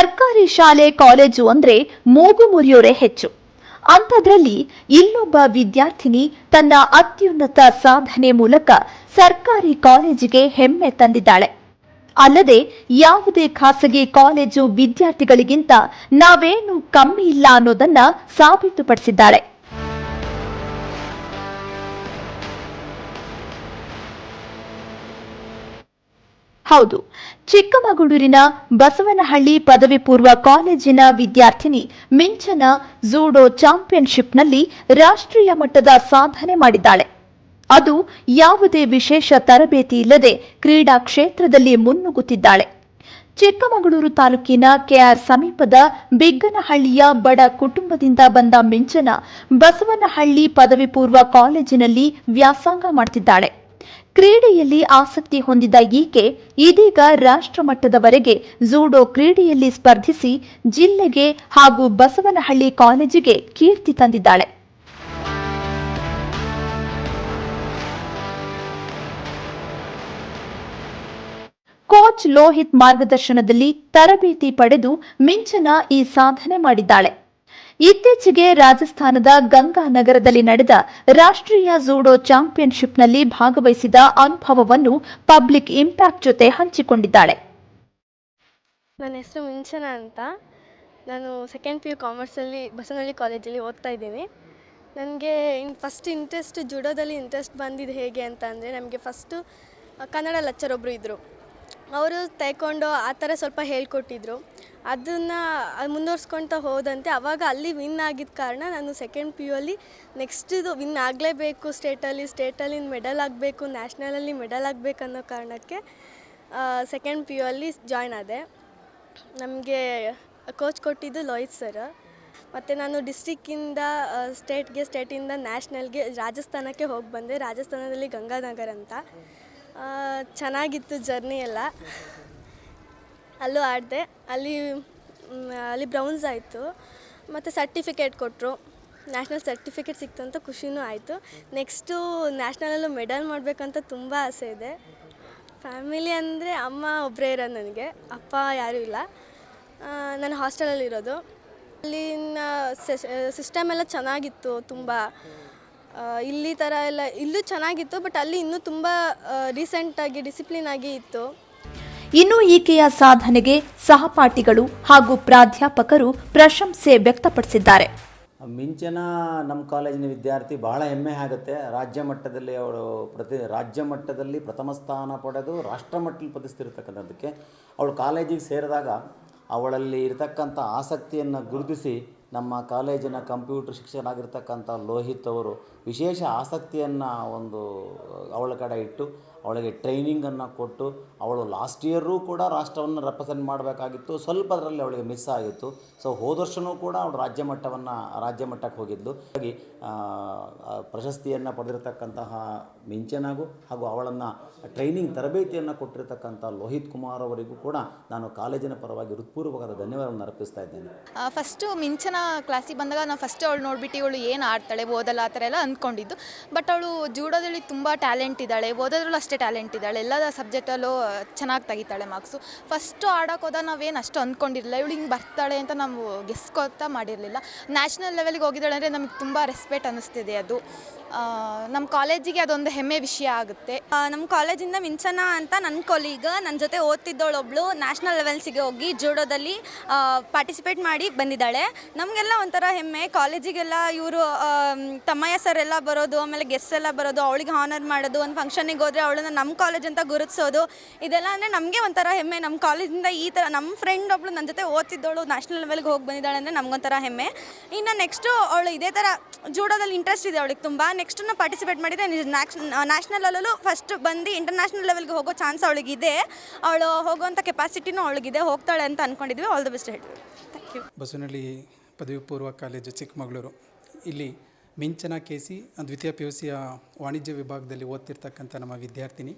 ಸರ್ಕಾರಿ ಶಾಲೆ, ಕಾಲೇಜು ಅಂದ್ರೆ ಮೂಗು ಮುರಿಯೋರೆ ಹೆಚ್ಚು. ಅಂಥದ್ರಲ್ಲಿ ಇಲ್ಲೊಬ್ಬ ವಿದ್ಯಾರ್ಥಿನಿ ತನ್ನ ಅತ್ಯುನ್ನತ ಸಾಧನೆ ಮೂಲಕ ಸರ್ಕಾರಿ ಕಾಲೇಜಿಗೆ ಹೆಮ್ಮೆ ತಂದಿದ್ದಾಳೆ. ಅಲ್ಲದೆ ಯಾವುದೇ ಖಾಸಗಿ ಕಾಲೇಜು ವಿದ್ಯಾರ್ಥಿಗಳಿಗಿಂತ ನಾವೇನು ಕಮ್ಮಿ ಇಲ್ಲ ಅನ್ನೋದನ್ನ ಸಾಬೀತುಪಡಿಸಿದ್ದಾಳೆ ಹೌದು. ಚಿಕ್ಕಮಗಳೂರಿನ ಬಸವನಹಳ್ಳಿ ಪದವಿ ಪೂರ್ವ ಕಾಲೇಜಿನ ವಿದ್ಯಾರ್ಥಿನಿ ಮಿಂಚನ ಜೂಡೋ ಚಾಂಪಿಯನ್ಶಿಪ್ನಲ್ಲಿ ರಾಷ್ಟ್ರೀಯ ಮಟ್ಟದ ಸಾಧನೆ ಮಾಡಿದ್ದಾಳೆ. ಅದು ಯಾವುದೇ ವಿಶೇಷ ತರಬೇತಿ ಇಲ್ಲದೆ ಕ್ರೀಡಾ ಕ್ಷೇತ್ರದಲ್ಲಿ ಮುನ್ನುಗ್ಗುತ್ತಿದ್ದಾಳೆ. ಚಿಕ್ಕಮಗಳೂರು ತಾಲೂಕಿನ ಕೆಆರ್ ಸಮೀಪದ ಬಿಗ್ಗನಹಳ್ಳಿಯ ಬಡ ಕುಟುಂಬದಿಂದ ಬಂದ ಮಿಂಚನ ಬಸವನಹಳ್ಳಿ ಪದವಿ ಪೂರ್ವ ಕಾಲೇಜಿನಲ್ಲಿ ವ್ಯಾಸಂಗ ಮಾಡ್ತಿದ್ದಾಳೆ. ಕ್ರೀಡೆಯಲ್ಲಿ ಆಸಕ್ತಿ ಹೊಂದಿದ ಈಕೆ ಇದೀಗ ರಾಷ್ಟ್ರಮಟ್ಟದವರೆಗೆ ಜೂಡೋ ಕ್ರೀಡೆಯಲ್ಲಿ ಸ್ಪರ್ಧಿಸಿ ಜಿಲ್ಲೆಗೆ ಹಾಗೂ ಬಸವನಹಳ್ಳಿ ಕಾಲೇಜಿಗೆ ಕೀರ್ತಿ ತಂದಿದ್ದಾಳೆ. ಕೋಚ್ ಲೋಹಿತ್ ಮಾರ್ಗದರ್ಶನದಲ್ಲಿ ತರಬೇತಿ ಪಡೆದು ಮಿಂಚನ ಈ ಸಾಧನೆ ಮಾಡಿದ್ದಾಳೆ. ಇತ್ತೀಚೆಗೆ ರಾಜಸ್ಥಾನದ ಗಂಗಾನಗರದಲ್ಲಿ ನಡೆದ ರಾಷ್ಟ್ರೀಯ ಜೂಡೋ ಚಾಂಪಿಯನ್ಶಿಪ್ನಲ್ಲಿ ಭಾಗವಹಿಸಿದ ಅನುಭವವನ್ನು ಪಬ್ಲಿಕ್ ಇಂಪ್ಯಾಕ್ಟ್ ಜೊತೆ ಹಂಚಿಕೊಂಡಿದ್ದಾಳೆ. ನನ್ನ ಹೆಸರು ಮಿಂಚನ ಅಂತ. ನಾನು ಸೆಕೆಂಡ್ ಪಿ ಯು ಕಾಮರ್ಸಲ್ಲಿ ಬಸವನಹಳ್ಳಿ ಕಾಲೇಜಲ್ಲಿ ಓದ್ತಾ ಇದ್ದೀನಿ. ನನಗೆ ಇನ್ ಫಸ್ಟ್ ಇಂಟ್ರೆಸ್ಟ್ ಜುಡೋದಲ್ಲಿ ಇಂಟ್ರೆಸ್ಟ್ ಬಂದಿದ್ದು ಹೇಗೆ ಅಂತ ಅಂದರೆ, ನಮಗೆ ಫಸ್ಟು ಕನ್ನಡ ಲೆಕ್ಚರ್ ಒಬ್ಬರು ಇದ್ದರು ಅವರು ತೈಕೊಂಡು ಆ ಥರ ಸ್ವಲ್ಪ ಹೇಳ್ಕೊಟ್ಟಿದ್ರು. ಅದನ್ನು ಮುಂದುವರ್ಸ್ಕೊಳ್ತಾ ಹೋದಂತೆ ಅವಾಗ ಅಲ್ಲಿ ವಿನ್ ಆಗಿದ್ದ ಕಾರಣ ನಾನು ಸೆಕೆಂಡ್ ಪಿ ಯು ಅಲ್ಲಿ ನೆಕ್ಸ್ಟ್ ಇದು ವಿನ್ ಆಗಲೇಬೇಕು ಸ್ಟೇಟಲ್ಲಿ ಸ್ಟೇಟಲ್ಲಿ ಮೆಡಲ್ ಆಗಬೇಕು ನ್ಯಾಷ್ನಲಲ್ಲಿ ಮೆಡಲ್ ಆಗಬೇಕು ಅನ್ನೋ ಕಾರಣಕ್ಕೆ ಸೆಕೆಂಡ್ ಪಿ ಯು ಅಲ್ಲಿ ಜಾಯ್ನ್ ಆದೆ. ನಮಗೆ ಕೋಚ್ ಕೊಟ್ಟಿದ್ದು ಲೋಹಿತ್ ಸರ್ ಮತ್ತು ನಾನು ಡಿಸ್ಟಿಕ್ಕಿಂದ ಸ್ಟೇಟ್ಗೆ ಸ್ಟೇಟಿಂದ ನ್ಯಾಷ್ನಲ್ಗೆ ರಾಜಸ್ಥಾನಕ್ಕೆ ಹೋಗಿ ಬಂದೆ. ರಾಜಸ್ಥಾನದಲ್ಲಿ ಗಂಗಾನಗರ್ ಅಂತ. ಚೆನ್ನಾಗಿತ್ತು ಜರ್ನಿ ಎಲ್ಲ. ಅಲ್ಲೂ ಆಡಿದೆ. ಅಲ್ಲಿ ಅಲ್ಲಿ ಬ್ರೌನ್ಸ್ ಆಯಿತು. ಮತ್ತು ಸರ್ಟಿಫಿಕೇಟ್ ಕೊಟ್ಟರು ನ್ಯಾಷನಲ್ ಸರ್ಟಿಫಿಕೇಟ್ ಸಿಕ್ತು ಅಂತ ಖುಷಿನೂ ಆಯಿತು. ನೆಕ್ಸ್ಟು ನ್ಯಾಷ್ನಲಲ್ಲೂ ಮೆಡಲ್ ಮಾಡಬೇಕಂತ ತುಂಬ ಆಸೆ ಇದೆ. ಫ್ಯಾಮಿಲಿ ಅಂದರೆ ಅಮ್ಮ ಒಬ್ಬರೇ ಇರೋದು ನನಗೆ. ಅಪ್ಪ ಯಾರೂ ಇಲ್ಲ. ನಾನು ಹಾಸ್ಟೆಲಲ್ಲಿರೋದು. ಅಲ್ಲಿನ ಸಿಸ್ಟಮ್ ಎಲ್ಲ ಚೆನ್ನಾಗಿತ್ತು ತುಂಬ. ಇಲ್ಲಿ ಥರ ಎಲ್ಲ ಇಲ್ಲೂ ಚೆನ್ನಾಗಿತ್ತು ಬಟ್ ಅಲ್ಲಿ ಇನ್ನೂ ತುಂಬ ರೀಸೆಂಟಾಗಿ ಡಿಸಿಪ್ಲಿನ್ ಆಗಿ ಇತ್ತು. ಇನ್ನು ಈಕೆಯ ಸಾಧನೆಗೆ ಸಹಪಾಠಿಗಳು ಹಾಗೂ ಪ್ರಾಧ್ಯಾಪಕರು ಪ್ರಶಂಸೆ ವ್ಯಕ್ತಪಡಿಸಿದ್ದಾರೆ. ಮಿಂಚನ ನಮ್ಮ ಕಾಲೇಜಿನ ವಿದ್ಯಾರ್ಥಿ ಬಹಳ ಹೆಮ್ಮೆ ಆಗುತ್ತೆ. ರಾಜ್ಯ ಮಟ್ಟದಲ್ಲಿ ಅವಳು ಪ್ರತಿ ರಾಜ್ಯ ಮಟ್ಟದಲ್ಲಿ ಪ್ರಥಮ ಸ್ಥಾನ ಪಡೆದು ರಾಷ್ಟ್ರ ಮಟ್ಟದಲ್ಲಿ ಪ್ರತಿಸ್ತಿರ್ತಕ್ಕಂಥದ್ದಕ್ಕೆ ಅವಳು ಕಾಲೇಜಿಗೆ ಸೇರಿದಾಗ ಅವಳಲ್ಲಿ ಇರತಕ್ಕಂಥ ಆಸಕ್ತಿಯನ್ನು ಗುರುತಿಸಿ ನಮ್ಮ ಕಾಲೇಜಿನ ಕಂಪ್ಯೂಟರ್ ಶಿಕ್ಷಕರಾಗಿರ್ತಕ್ಕಂಥ ಲೋಹಿತ್ ಅವರು ವಿಶೇಷ ಆಸಕ್ತಿಯನ್ನು ಒಂದು ಅವಳ ಕಡೆ ಇಟ್ಟು ಅವಳಿಗೆ ಟ್ರೈನಿಂಗನ್ನು ಕೊಟ್ಟು ಅವಳು ಲಾಸ್ಟ್ ಇಯರೂ ಕೂಡ ರಾಷ್ಟ್ರವನ್ನು ರೆಪ್ರೆಸೆಂಟ್ ಮಾಡಬೇಕಾಗಿತ್ತು. ಸ್ವಲ್ಪ ಅದರಲ್ಲಿ ಅವಳಿಗೆ ಮಿಸ್ ಆಗಿತ್ತು. ಸೊ ಹೋದ ವರ್ಷವೂ ಕೂಡ ಅವಳು ರಾಜ್ಯ ಮಟ್ಟವನ್ನು, ರಾಜ್ಯ ಮಟ್ಟಕ್ಕೆ ಹೋಗಿದ್ಲು. ಹಾಗಾಗಿ ಪ್ರಶಸ್ತಿಯನ್ನು ಪಡೆದಿರತಕ್ಕಂತಹ ಮಿಂಚನಾಗೂ ಹಾಗೂ ಅವಳನ್ನು ಟ್ರೈನಿಂಗ್ ತರಬೇತಿಯನ್ನು ಕೊಟ್ಟಿರತಕ್ಕಂಥ ಲೋಹಿತ್ ಕುಮಾರ್ ಅವರಿಗೂ ಕೂಡ ನಾನು ಕಾಲೇಜಿನ ಪರವಾಗಿ ಹೃತ್ಪೂರ್ವಕವಾದ ಧನ್ಯವಾದವನ್ನು ಅರ್ಪಿಸ್ತಾ ಇದ್ದೇನೆ. ಫಸ್ಟು ಮಿಂಚನ ಕ್ಲಾಸಿಗೆ ಬಂದಾಗ ನಾನು ಫಸ್ಟ್ ಅವಳು ನೋಡಿಬಿಟ್ಟು ಇವಳು ಏನು ಆಡ್ತಾಳೆ, ಓದಲ್ಲ ಆ ಥರ ಎಲ್ಲ ಅಂದ್ಕೊಂಡಿದ್ದು. ಬಟ್ ಅವಳು ಜೂಡೋದಲ್ಲಿ ತುಂಬ ಟ್ಯಾಲೆಂಟ್ ಇದ್ದಾಳೆ. ಓದೋದ್ರಲ್ಲಿ ಟ್ಯಾಲೆಂಟ್ ಇದ್ದಾಳೆ. ಎಲ್ಲ ಸಬ್ಜೆಕ್ಟಲ್ಲೂ ಚೆನ್ನಾಗಿ ತೆಗಿತಾಳೆ ಮಾರ್ಕ್ಸು ಫಸ್ಟು ಆಡೋಕೆ ಹೋದಾಗ ನಾವೇನು ಅಷ್ಟು ಅಂದ್ಕೊಂಡಿರಲಿಲ್ಲ. ಇವಳು ಹಿಂಗೆ ಬರ್ತಾಳೆ ಅಂತ ನಾವು ಗೆಸ್ಕೋತಾ ಮಾಡಿರಲಿಲ್ಲ. ನ್ಯಾಷನಲ್ ಲೆವೆಲ್ಗೆ ಹೋಗಿದ್ದಾಳೆ ಅಂದರೆ ನಮಗೆ ತುಂಬ ರೆಸ್ಪೆಕ್ಟ್ ಅನ್ನಿಸ್ತಿದೆ ಅದು. ನಮ್ಮ ಕಾಲೇಜಿಗೆ ಅದೊಂದು ಹೆಮ್ಮೆ ವಿಷಯ ಆಗುತ್ತೆ. ನಮ್ಮ ಕಾಲೇಜಿಂದ ಮಿಂಚನ ಅಂತ ನನ್ನ ಕೊಲೀಗ ನನ್ನ ಜೊತೆ ಓದ್ತಿದ್ದವಳೊಬ್ಳು ನ್ಯಾಷನಲ್ ಲೆವೆಲ್ಸಿಗೆ ಹೋಗಿ ಜೂಡೋದಲ್ಲಿ ಪಾರ್ಟಿಸಿಪೇಟ್ ಮಾಡಿ ಬಂದಿದ್ದಾಳೆ. ನಮಗೆಲ್ಲ ಒಂಥರ ಹೆಮ್ಮೆ. ಕಾಲೇಜಿಗೆಲ್ಲ ಇವರು ತಮ್ಮಯ್ಯ ಸರ್ ಎಲ್ಲ ಬರೋದು, ಆಮೇಲೆ ಗೆಸ್ಟ್ ಎಲ್ಲ ಬರೋದು, ಅವಳಿಗೆ ಹಾನರ್ ಮಾಡೋದು, ಒಂದು ಫಂಕ್ಷನಿಗೆ ಹೋದರೆ ನಮ್ಮ ಕಾಲೇಜ್ ಅಂತ ಗುರುತಿಸೋದು, ಇದೆಲ್ಲ ಅಂದರೆ ನಮಗೆ ಒಂಥರ ಹೆಮ್ಮೆ. ನಮ್ಮ ಕಾಲೇಜಿಂದ ಈ ಥರ ನಮ್ಮ ಫ್ರೆಂಡ್ ಒಬ್ಳು ನನ್ನ ಜೊತೆ ಓದ್ತಿದ್ದವಳು ನ್ಯಾಷನಲ್ ಲೆವೆಲ್ಗೆ ಹೋಗಿ ಬಂದಿದ್ದಾಳೆ ಅಂದರೆ ನಮಗೊಂಥರ ಹೆಮ್ಮೆ. ಇನ್ನು ನೆಕ್ಸ್ಟು ಅವಳು ಇದೇ ಥರ ಜೂಡೋದಲ್ಲಿ ಇಂಟ್ರೆಸ್ಟ್ ಇದೆ ಅವಳಿಗೆ ತುಂಬ. ನೆಕ್ಸ್ಟು ಪಾರ್ಟಿಸಿಪೇಟ್ ಮಾಡಿದೆ ನ್ಯಾಷನಲಲ್ಲೂ ಫಸ್ಟ್ ಬಂದು ಇಂಟರ್ನ್ಯಾಷನಲ್ ಲೆವೆಲ್ಗೆ ಹೋಗೋ ಚಾನ್ಸ್ ಅವಳಿಗಿದೆ. ಅವಳು ಹೋಗುವಂಥ ಕೆಪಾಸಿಟಿನೂ ಅವಳಿಗಿದೆ, ಹೋಗ್ತಾಳೆ ಅಂತ ಅಂದ್ಕೊಂಡಿದ್ವಿ ಆಲ್ ದ ಬೆಸ್ಟ್ ಹೇಳ್ತೀವಿ. ಥ್ಯಾಂಕ್ ಯು ಬಸವನಹಳ್ಳಿ ಪದವಿ ಪೂರ್ವ ಕಾಲೇಜು ಚಿಕ್ಕಮಗಳೂರು. ಇಲ್ಲಿ ಮಿಂಚನ ಕೆ ಸಿ ದ್ವಿತೀಯ ಪಿ ಯು ಸಿಯ ವಾಣಿಜ್ಯ ವಿಭಾಗದಲ್ಲಿ ಓದ್ತಿರ್ತಕ್ಕಂಥ ನಮ್ಮ ವಿದ್ಯಾರ್ಥಿನಿ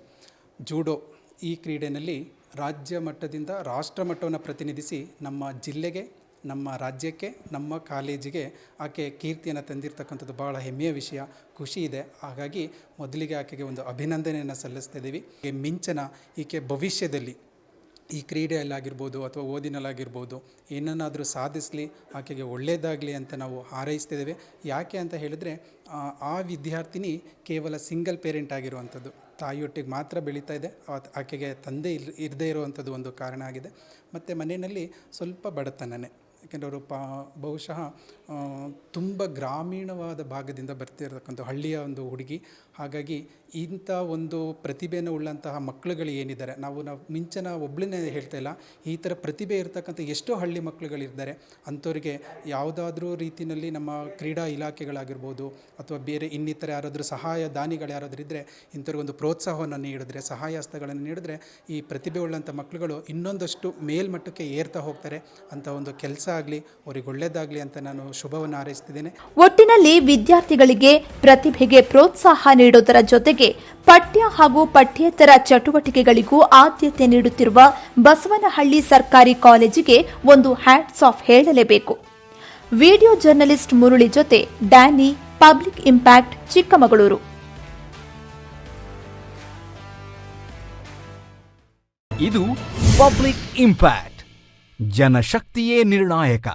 ಜೂಡೋ ಈ ಕ್ರೀಡೆಯಲ್ಲಿ ರಾಜ್ಯ ಮಟ್ಟದಿಂದ ರಾಷ್ಟ್ರ ಮಟ್ಟವನ್ನು ಪ್ರತಿನಿಧಿಸಿ ನಮ್ಮ ಜಿಲ್ಲೆಗೆ, ನಮ್ಮ ರಾಜ್ಯಕ್ಕೆ, ನಮ್ಮ ಕಾಲೇಜಿಗೆ ಆಕೆ ಕೀರ್ತಿಯನ್ನು ತಂದಿರತಕ್ಕಂಥದ್ದು ಭಾಳ ಹೆಮ್ಮೆಯ ವಿಷಯ, ಖುಷಿ ಇದೆ. ಹಾಗಾಗಿ ಮೊದಲಿಗೆ ಆಕೆಗೆ ಒಂದು ಅಭಿನಂದನೆಯನ್ನು ಸಲ್ಲಿಸ್ತಾ ಇದ್ದೀವಿ. ಮಿಂಚನ ಈಕೆ ಭವಿಷ್ಯದಲ್ಲಿ ಈ ಕ್ರೀಡೆಯಲ್ಲಾಗಿರ್ಬೋದು ಅಥವಾ ಓದಿನಲ್ಲಾಗಿರ್ಬೋದು ಏನನ್ನಾದರೂ ಸಾಧಿಸಲಿ, ಆಕೆಗೆ ಒಳ್ಳೆಯದಾಗಲಿ ಅಂತ ನಾವು ಹಾರೈಸ್ತಿದ್ದೇವೆ. ಯಾಕೆ ಅಂತ ಹೇಳಿದರೆ, ಆ- ವಿದ್ಯಾರ್ಥಿನಿ ಕೇವಲ ಸಿಂಗಲ್ ಪೇರೆಂಟ್ ಆಗಿರುವಂಥದ್ದು. ತಾಯಿಯೊಟ್ಟಿಗೆ ಮಾತ್ರ ಬೆಳೀತಾ ಇದೆ. ಆಕೆಗೆ ತಂದೆ ಇಲ್ ಇರದೇ ಇರುವಂಥದ್ದು ಒಂದು ಕಾರಣ ಆಗಿದೆ. ಮತ್ತು ಮನೆಯಲ್ಲಿ ಸ್ವಲ್ಪ ಬಡತನನೇ. ಅವರು ಪಾ, ಬಹುಶಃ ತುಂಬ ಗ್ರಾಮೀಣವಾದ ಭಾಗದಿಂದ ಬರ್ತಿರತಕ್ಕಂಥ ಹಳ್ಳಿಯ ಒಂದು ಹುಡುಗಿ. ಹಾಗಾಗಿ ಇಂಥ ಒಂದು ಪ್ರತಿಭೆಯನ್ನು ಉಳ್ಳಂತಹ ಮಕ್ಕಳುಗಳು ಏನಿದ್ದಾರೆ, ನಾವು ನಾವು ಮಿಂಚನ ಒಬ್ಬಳನ್ನೇ ಹೇಳ್ತಾ ಇಲ್ಲ, ಈ ಥರ ಪ್ರತಿಭೆ ಇರತಕ್ಕಂಥ ಎಷ್ಟೋ ಹಳ್ಳಿ ಮಕ್ಕಳುಗಳಿದ್ದಾರೆ ಅಂಥವ್ರಿಗೆ ಯಾವುದಾದ್ರೂ ರೀತಿಯಲ್ಲಿ ನಮ್ಮ ಕ್ರೀಡಾ ಇಲಾಖೆಗಳಾಗಿರ್ಬೋದು, ಅಥವಾ ಬೇರೆ ಇನ್ನಿತರ ಯಾರಾದರೂ ಸಹಾಯ ದಾನಿಗಳು ಯಾರಾದರೂ ಇದ್ದರೆ ಇಂಥವ್ರಿಗೊಂದು ಪ್ರೋತ್ಸಾಹವನ್ನು ನೀಡಿದ್ರೆ ಸಹಾಯ ಹಸ್ತಗಳನ್ನು ನೀಡಿದ್ರೆ, ಈ ಪ್ರತಿಭೆ ಉಳ್ಳಂಥ ಮಕ್ಕಳುಗಳು ಇನ್ನೊಂದಷ್ಟು ಮೇಲ್ಮಟ್ಟಕ್ಕೆ ಏರ್ತಾ ಹೋಗ್ತಾರೆ. ಅಂತ ಒಂದು ಕೆಲಸ ಆಗಲಿ ಅವರಿಗೆ ಒಳ್ಳೆಯದಾಗಲಿ ಅಂತ ನಾನು ಶುಭವನ್ನು ಹಾರೈಸ್ತಿದ್ದೇನೆ. ಒಟ್ಟಿನಲ್ಲಿ ವಿದ್ಯಾರ್ಥಿಗಳಿಗೆ ಪ್ರತಿಭೆಗೆ ಪ್ರೋತ್ಸಾಹ ನೀಡುವುದರ ಜೊತೆಗೆ ಪಠ್ಯ ಹಾಗೂ ಪಠ್ಯೇತರ ಚಟುವಟಿಕೆಗಳಿಗೂ ಆದ್ಯತೆ ನೀಡುತ್ತಿರುವ ಬಸವನಹಳ್ಳಿ ಸರ್ಕಾರಿ ಕಾಲೇಜಿಗೆ ಒಂದು ಹ್ಯಾಟ್ಸ್ ಆಫ್ ಹೇಳಲೇಬೇಕು. ವಿಡಿಯೋ ಜರ್ನಲಿಸ್ಟ್ ಮುರುಳಿ ಜೊತೆ ಡ್ಯಾನಿ ಪಬ್ಲಿಕ್ ಇಂಪ್ಯಾಕ್ಟ್ ಚಿಕ್ಕಮಗಳೂರು. ಇದು ಪಬ್ಲಿಕ್ ಇಂಪ್ಯಾಕ್ಟ್. ಜನಶಕ್ತಿಯೇ ನಿರ್ಣಾಯಕ